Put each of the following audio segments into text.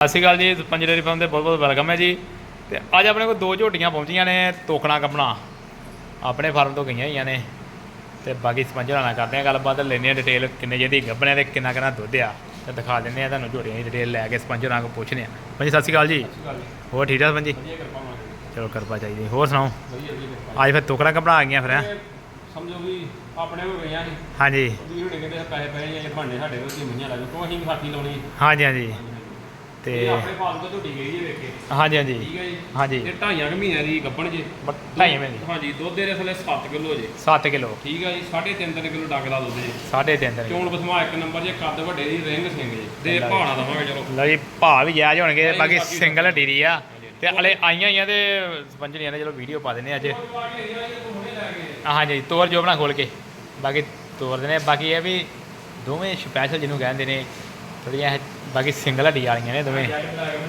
ਸਤਿ ਸ਼੍ਰੀ ਅਕਾਲ ਜੀ ਪੰਜ ਡੇਅਰੀ ਫਾਰਮ ਤੇ ਬਹੁਤ ਬਹੁਤ ਵੈਲਕਮ ਹੈ ਜੀ। ਤੇ ਅੱਜ ਆਪਣੇ ਕੋਲ ਦੋ ਝੋਟੀਆਂ ਪਹੁੰਚੀਆਂ ਨੇ ਤੋਕਣਾ ਕੱਪਣਾ ਆਪਣੇ ਫਾਰਮ ਤੋਂ ਗਈਆਂ ਹੋਈਆਂ ਨੇ। ਤੇ ਬਾਕੀ ਸਪੰਜ ਨਾਲ ਕਰਦੇ ਆ ਗੱਲਬਾਤ ਲੈਣੇ ਆ ਡਿਟੇਲ ਕਿੰਨੇ ਜਿਹਦੀ ਗੱਭਣੇ ਤੇ ਕਿੰਨਾ ਕਿੰਨਾ ਦੁੱਧ ਆ। ਤੇ ਦਿਖਾ ਦਿੰਦੇ ਆ ਤੁਹਾਨੂੰ ਝੋਟੀਆਂ ਦੀ ਡਿਟੇਲ ਲੈ ਕੇ ਸਪੰਜ ਨਾਲ ਪੁੱਛਦੇ ਆ ਪੰਜੀ ਸਤਿ ਸ਼੍ਰੀ ਅਕਾਲ ਜੀ। ਹੋਰ ਠੀਕ ਠਾਕ ਮਾਂ ਚਲੋ ਕਿਰਪਾ ਚਾਹੀਦੀ। ਹੋਰ ਸੁਣਾਓ? ਅੱਜ ਫਿਰ ਤੋਕਣਾ ਕੱਪਣਾ ਆ ਗਈਆਂ ਫਿਰ ਹੈਂ? ਇਹ ਸਮਝੋ ਵੀ ਆਪਣੇ ਹੋ ਗਈਆਂ ਹਾਂਜੀ। ਵੀਰ ਹੁਣੇ ਕਹਿੰਦੇ ਪੈਸੇ ਪਏ ਜਾਂ ਭਾਂਡੇ ਸਾਡੇ ਕੋਲ ਕੀ ਮਈਆਂ ਲੱਗ ਤੋਂ ਅਸੀਂ ਵਿਸਾਖੀ ਲਾਉਣੀ? ਹਾਂਜੀ ਹਾਂਜੀ। ਤੇ ਆਪਣੇ ਫਾਲ ਤੋਂ ਝੋਟੀ ਗਈ ਜੀ ਵੇਖ ਹਾਂਜੀ ਹਾਂਜੀ। ਠੀਕ ਹੈ ਜੀ? ਹਾਂਜੀ। ਇਹ ਢਾਈਆਂ ਕੁ ਮਹੀਨਿਆਂ ਦੀ ਗੱਭਣ ਜੀ। ਢਾਈ ਮਹੀਨੇ ਦੀ। ਹਾਂਜੀ ਦੁੱਧ ਦੇ ਥੱਲੇ 7 ਕਿਲੋ ਜੀ। 7 ਕਿਲੋ। ਠੀਕ ਹੈ ਜੀ 3.5 ਕਿਲੋ ਡੱਗ ਦਾ ਦੁੱਧ ਜੀ ਸਾਢੇ ਤਿੰਨ ਦਿਨ ਚੋਣ ਬਸਮਾ ਇੱਕ ਨੰਬਰ ਜੇ ਕੱਦ ਵੱਡੇ ਦੀ ਰਿੰਗ ਸਿੰਘ ਜੀ। ਦੇ ਭਾਣਾ ਦਵਾਂਗੇ ਚਲੋ। ਲਓ ਜੀ ਭਾਅ ਵੀ ਜਾਇਜ਼ ਹੋਣਗੇ ਬਾਕੀ ਸਿੰਗਲ ਹੱਡੀ ਦੀ ਆ। ਤੇ ਹਲੇ ਆਈਆਂ ਹੋਈਆਂ ਤੇ ਸਪੰਜਣੀਆਂ ਨੇ ਚਲੋ ਵੀਡੀਓ ਪਾ ਦਿੰਦੇ ਅੱਜ। ਹਾਂਜੀ ਤੋਰ ਜੋ ਬਣਾ ਖੋਲ ਕੇ। ਬਾਕੀ ਤੋਰ ਦਿੰਦੇ ਆ। ਬਾਕੀ ਇਹ ਵੀ ਦੋਵੇਂ ਸਪੈਸ਼ਲ ਜਿਹਨੂੰ ਕਹਿੰਦੇ ਨੇ ਥੋੜੀਆਂ ਬਾਕੀ ਸਿੰਗਲ ਹੱਡੀ ਵਾਲੀਆਂ ਨੇ ਦੋਵੇਂ।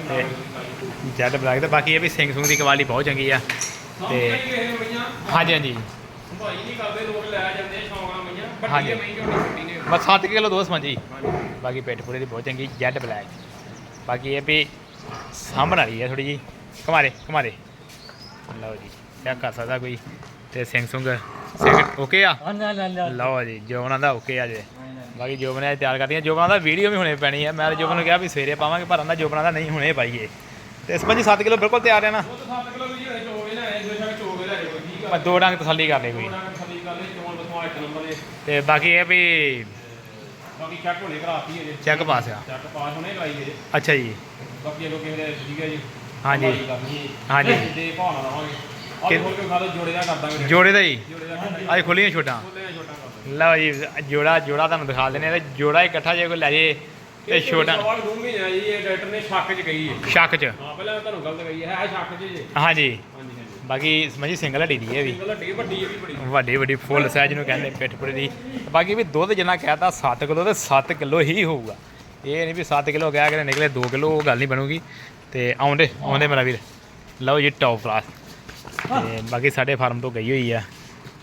ਤੇ ਜੈਡ ਬਲੈਕ ਤੇ ਬਾਕੀ ਇਹ ਵੀ ਸਿੰਘ ਸੁੰਗ ਦੀ ਕੁਆਲਿਟੀ ਬਹੁਤ ਚੰਗੀ ਆ। ਤੇ ਹਾਂਜੀ ਹਾਂਜੀ। ਸੰਭਾਈ ਨਹੀਂ ਕਰਦੇ ਲੋਕ ਲੈ ਜਾਂਦੇ ਸ਼ੌਂਕਾਂ ਮਈਆਂ ਹਾਂਜੀ। ਵੱਡੀ ਮਈ ਝੋਟੀ ਛੁੱਟੀ ਨੇ ਬਸ 7 ਕਿਲੋ ਦੋ ਸਪੰਜੀ ਹਾਂਜੀ ਬਾਕੀ ਪਿੱਠ ਪੂਰੇ ਦੀ ਬਹੁਤ ਚੰਗੀ ਜੈਡ ਬਲੈਕ। ਬਾਕੀ ਇਹ ਵੀ ਸਾਂਭਣ ਵਾਲੀ ਹੈ ਥੋੜੀ ਜੀ। ਕਮਾਰੇ ਕਮਾਰੇ ਲਓ ਜੀ ਕਿਆ ਕਰ ਸਕਦਾ ਕੋਈ। ਤੇ ਸਿੰਘ ਸੁੰਗ ਓਕੇ ਆ? ਲਓ ਜੀ ਜੋਬਨਾਂ ਦਾ ਓਕੇ ਆ ਜੇ। ਬਾਕੀ ਜੋਬਨਾਂ ਨੇ ਤਿਆਰ ਕਰਦੀਆਂ ਜੋਬਨਾਂ ਦਾ ਵੀਡੀਓ ਵੀ ਹੁਣੇ ਪੈਣੀ ਹੈ ਮੈਂ ਜੋਬਨ ਨੂੰ ਕਿਹਾ ਵੀ ਸਵੇਰੇ ਪਾਵਾਂਗੇ ਪਰ ਆਂਦਾ ਜੋਬਨਾਂ ਦਾ ਨਹੀਂ ਹੁਣੇ ਪਾਈਏ। ਤੇ ਸਪੰਜੀ 7 ਕਿਲੋ ਬਿਲਕੁਲ ਤਿਆਰ ਹੈ ਨਾ। ਉਹ ਤਾਂ 7 ਕਿਲੋ ਵੀ ਜਿਹੜੇ ਚੋਗੇ ਲੈ ਆਏ ਬੇਸ਼ੱਕ ਚੋਗੇ ਲੈ ਆਏ ਕੋਈ ਠੀਕ ਆ। ਪਰ ਦੋ ਡੰਗ ਤਸੱਲੀ ਕਰ ਲੈ ਕੋਈ। ਉਹਨਾਂ ਚੋਣ ਇੱਕ ਨੰਬਰ ਦੇ। ਤੇ ਬਾਕੀ ਇਹ ਵੀ ਬਾਕੀ ਚੈੱਕ ਹੋਣੇ ਕਰਾਤੀ ਹੈ ਜੀ ਚੈੱਕ ਪਾਸ ਆ। ਚੈੱਕ ਪਾਸ ਹੋਣੇ ਕਰਾਈ ਹੈ ਅੱਛਾ ਜੀ। ਬਾਕੀ ਅਗੋ ਕਿਸੇ ਦੇ ਠੀਕ ਹੈ ਜੀ। ਹਾਂਜੀ। ਤੇ ਖਾ ਲਓ ਜੋੜੇ ਦਾ ਕਰ ਦਾਂਗੇ ਜੋੜੇ ਦਾ ਹੀ ਅੱਜ ਖੁੱਲੀਆਂ ਛੋਟਾਂ? ਲਓ ਜੀ ਜੋੜਾ ਜੋੜਾ ਤੁਹਾਨੂੰ ਦਿਖਾ ਦਿੰਦੇ ਆ ਤੇ ਜੋੜਾ ਇਕੱਠਾ ਜੇ ਕੋਈ ਲੈ ਜੇ ਤੇ ਛੋਟਾ। ਸਵਾਲ ਦੋ ਮਹੀਨੇ ਜੀ ਇਹ ਡਾਕਟਰ ਨੇ ਸ਼ੱਕ ਚ ਕਹੀ ਹੈ। ਸ਼ੱਕ ਚ? ਹਾਂ ਪਹਿਲਾਂ ਮੈਂ ਤੁਹਾਨੂੰ ਗਲਤ ਕਹੀ ਹੈ ਹੈ ਸ਼ੱਕ ਚ ਜੀ ਹਾਂਜੀ। ਬਾਕੀ ਸਮਝੀ ਸਿੰਗਲ ਹੱਡੀ ਦੀ ਇਹ ਵੀ। ਵੱਡੀ ਹੈ ਵੀ ਬੜੀ। ਵੱਡੀ ਵੱਡੀ ਫੁੱਲ ਸਾਈਜ਼ ਨੂੰ ਕਹਿੰਦੇ ਪਿੱਠ ਪੁਰੇ ਦੀ। ਬਾਕੀ ਵੀ ਦੁੱਧ ਜਿੰਨਾ ਕਹਿਤਾ 7 ਕਿਲੋ ਤੇ 7 ਕਿਲੋ ਹੀ ਹੋਊਗਾ। ਇਹ ਨਹੀਂ ਵੀ 7 ਕਿਲੋ ਕਹਿ ਕੇ ਨਿਕਲੇ 2 ਕਿਲੋ ਉਹ ਗੱਲ ਨਹੀਂ ਬਣੂਗੀ। ਤੇ ਆਉਂਦੇ ਆਉਂਦੇ ਮੇਰਾ ਵੀਰ। ਲਓ ਜੀ ਟੌਪ ਕਲਾਸ ਤੇ ਬਾਕੀ ਸਾਡੇ ਫਾਰਮ ਤੋਂ ਗਈ ਹੋਈ ਆ।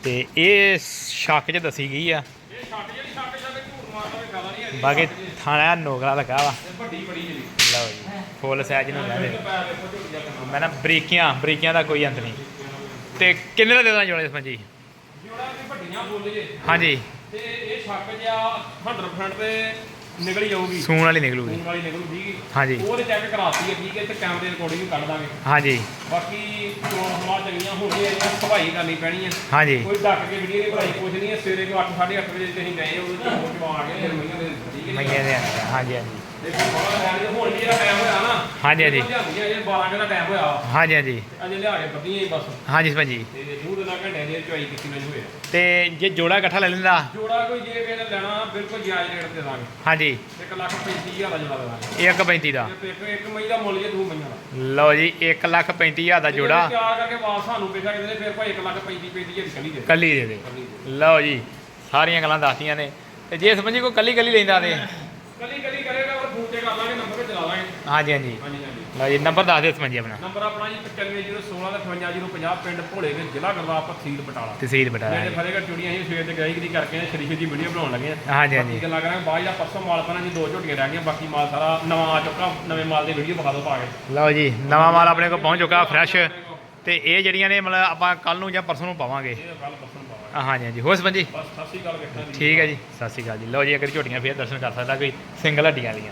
ਤੇ ਇਹ ਸ਼ੱਕ 'ਚ ਦੱਸੀ ਗਈ ਆ। ਇਹ ਛੱਟ ਜਿਹੜੀ ਛੱਟ ਛੱਟ ਝੂਠ ਮਾਰਦਾ ਵੀ ਫਾਇਦਾ ਨਹੀਂ ਹੈ ਬਾਕੀ ਥਾਣਾ ਨੋਗਰਾ ਲੱਗਾ ਵਾ। ਵੱਡੀ ਬੜੀ ਜੀ ਲਓ ਜੀ ਫੁੱਲ ਸਾਈਜ਼ ਨੂੰ ਕਹਿੰਦੇ ਪੈਰ ਦੇਖੋ ਝੋਟੀ ਮੈਂ ਨਾ ਬਰੀਕੀਆਂ ਬਰੀਕੀਆਂ ਦਾ ਕੋਈ ਅੰਤ ਨਹੀਂ। ਤੇ ਕਿੰਨੇ ਦਾ ਦੇ ਦਾਂ ਜੋੜੇ ਸਪੰਜੀ? ਜੋੜਾ ਵੀ ਵੱਡੀਆਂ ਬੋਲ ਜੇ। ਹਾਂਜੀ। ਤੇ ਇਹ ਛੱਕ ਜਿਆ 100% ਤੇ ਨਿਕਲ ਜਾਊਗੀ। ਸੂਣ ਵਾਲੀ ਨਿਕਲੂਗੀ। ਖੂਨ ਵਾਲੀ ਨਿਕਲੂ ਠੀਕ ਹੈ। ਹਾਂਜੀ। ਉਹ ਤੇ ਚੈੱਕ ਕਰਾਤੀ ਹੈ ਠੀਕ ਹੈ ਤੇ ਕੈਮਰੇ ਰਿਕਾਰਡਿੰਗ ਵੀ ਕੱਢ ਦਾਂਗੇ। ਹਾਂਜੀ। ਬਾਕੀ ਚੋਣ ਸਮਾਜ ਚੰਗੀਆਂ ਹੋ ਗਈਆਂ ਜਿਹੜੀਆਂ ਸਫ਼ਾਈ ਕਰਨੀ ਪੈਣੀ ਹੈ। ਹਾਂਜੀ। ਕੋਈ ਡੱਕ ਕੇ ਵੀਡੀਓ ਨਹੀਂ ਬਣਾਈ ਕੁਛ ਨਹੀਂ ਹੈ ਸਵੇਰੇ ਨੂੰ 8 8:30 ਵਜੇ ਤੇ ਅਸੀਂ ਗਏ ਉਹਦੇ ਚ ਹੋ ਕੇ ਆ ਗਏ ਫਿਰ ਮਈਆਂ ਦੇ ਠੀਕ ਹੈ ਮਈਆਂ ਦੇ ਹਾਂਜੀ ਹਾਂਜੀ। ਦੇਖੋ ਹੁਣ ਵੀ ਜਿਹੜਾ ਟਾਈਮ ਹੋਇਆ ਹਾਂਜੀ ਹਾਂਜੀ। ਲਿਆਂਦੀਆਂ ਇਹ 12 ਦਾ ਟਾਈਮ ਹੋਇਆ। ਹਾਂਜੀ ਹਾਂਜੀ। ਅਜੇ ਲਿਆ ਕੇ ਬੱਦੀਆਂ ਹੀ ਬਸ। ਹਾਂਜੀ ਭਾਜੀ। ਤੇ ਦੂਰ ਦੇ ਨਾਲ ਘੰਟੇ ਦੀ ਚੁਆਈ ਕੀਤੀ ਨਹੀਂ ਹੋਇਆ। ਤੇ ਜੇ ਜੋੜਾ ਇਕੱਠਾ ਲੈ ਲੈਂਦਾ? ਜੋੜਾ ਕੋਈ ਜੇ ਕਿਸੇ ਨੇ ਲੈਣਾ ਬਿਲਕੁਲ ਜਾਇਜ਼ ਰੇਟ ਤੇ ਦਾਂਗੇ ਹਾਂਜੀ। 1 ਲੱਖ 35000 ਦਾ ਜੋੜਾ ਦੇਵਾਂਗੇ 1.35 ਦਾ। ਇੱਕ ਇੱਕ- ਮਈ ਦਾ ਮੁੱਲ ਜੇ ਦੋ ਮਈਆਂ ਦਾ। ਲਓ ਜੀ 1 ਲੱਖ 35000 ਦਾ ਜੋੜਾ। ਤਿਆਰ ਕਰਕੇ ਵਾਪਸ ਸਾਨੂੰ ਪੈਸਾ ਕਿਤੇ ਫਿਰ ਭਾਈ 1 ਲੱਖ 35 35 ਦੀ ਕੱਲੀ ਦੇ ਕੱਲੀ ਦੇ ਦੇ। ਲਓ ਜੀ ਸਾਰੀਆਂ ਗੱਲਾਂ ਦੱਸਤੀਆਂ ਨੇ। ਤੇ ਜੇ ਸਮਝੀ ਕੋਈ ਕੱਲੀ ਕੱਲੀ ਲੈਂਦਾ ਤੇ? ਕੱਲੀ ਕੱਲੀ ਕਰੇਗਾ ਉਹ ਫੋਨ ਤੇ ਕਰ ਲਾਂਗੇ ਨੰਬਰ ਤੇ ਚਲਾ ਲਾਂਗੇ ਹਾਂਜੀ ਹਾਂਜੀ। ਹਾਂਜੀ ਹਾਂਜੀ। ਲਓ ਜੀ ਨੰਬਰ ਦੱਸ ਦਿਓ ਸਮਝੀ ਆਪਣਾ। ਨੰਬਰ ਆਪਣਾ ਜੀ 9516 ਤੇ 55050 ਪਿੰਡ ਭੋਲੇ ਦੇ ਜ਼ਿਲ੍ਹਾ ਗੁਰਦਾਸਪੁਰ ਤਹਿਸੀਲ ਬਟਾਲਾ। ਤਹਿਸੀਲ ਬਟਾਲਾ ਮੇਰੇ ਫਤਿਹਗੜ੍ਹ ਚੂੜੀਆਂ ਅਸੀਂ ਸਵੇਰ ਤੇ ਗਏ ਕਿਦੀ ਕਰਕੇ ਸ਼ਰੀਫ ਦੀ ਵੀਡੀਓ ਬਣਾਉਣ ਲੱਗੇ ਆ। ਹਾਂਜੀ ਹਾਂਜੀ। ਗੱਲਾਂ ਕਰਾਂਗੇ ਬਾਅਦ ਦਾ ਪਰਸੋਂ ਮਾਲ ਪਰਾਂ ਜੀ ਦੋ ਝੋਟੀਆਂ ਰਹਿ ਗਈਆਂ ਬਾਕੀ ਮਾਲ ਸਾਰਾ ਨਵਾਂ ਆ ਚੁੱਕਾ ਨਵੇਂ ਮਾਲ ਦੀ ਵੀਡੀਓ ਵਿਖਾ ਦਿਓ ਪਾ ਕੇ। ਲਓ ਜੀ ਨਵਾਂ ਮਾਲ ਆਪਣੇ ਕੋਲ ਪਹੁੰਚ ਚੁੱਕਾ ਫਰੈਸ਼ ਤੇ ਇਹ ਜਿਹੜੀਆਂ ਨੇ ਮਤਲਬ ਆਪਾਂ ਕੱਲ ਨੂੰ ਜਾਂ ਪਰਸੋਂ ਨੂੰ ਪਾਵਾਂਗੇ। ਇਹ ਗੱਲ ਪਰਸੋਂ ਪਾਵਾਂਗੇ। ਹਾਂਜੀ ਹਾਂਜੀ। ਹੋਰ ਸਮਝੀ ਬਸ ਸਤਿ ਸ਼੍ਰੀ ਅਕਾਲ ਵੇਖਣਾ ਜੀ ਠੀਕ ਹੈ ਜੀ ਸਤਿ ਸ਼੍ਰੀ ਅਕਾਲ ਜੀ। ਲਓ ਜੀ ਅਗਰ ਝੋਟੀਆਂ ਫੇਰ ਦਰਸ਼ਨ ਕਰ ਸਕਦਾ ਕੋਈ ਸਿੰਗਲ ਹੱਡੀਆਂ ਵਾਲੀਆਂ।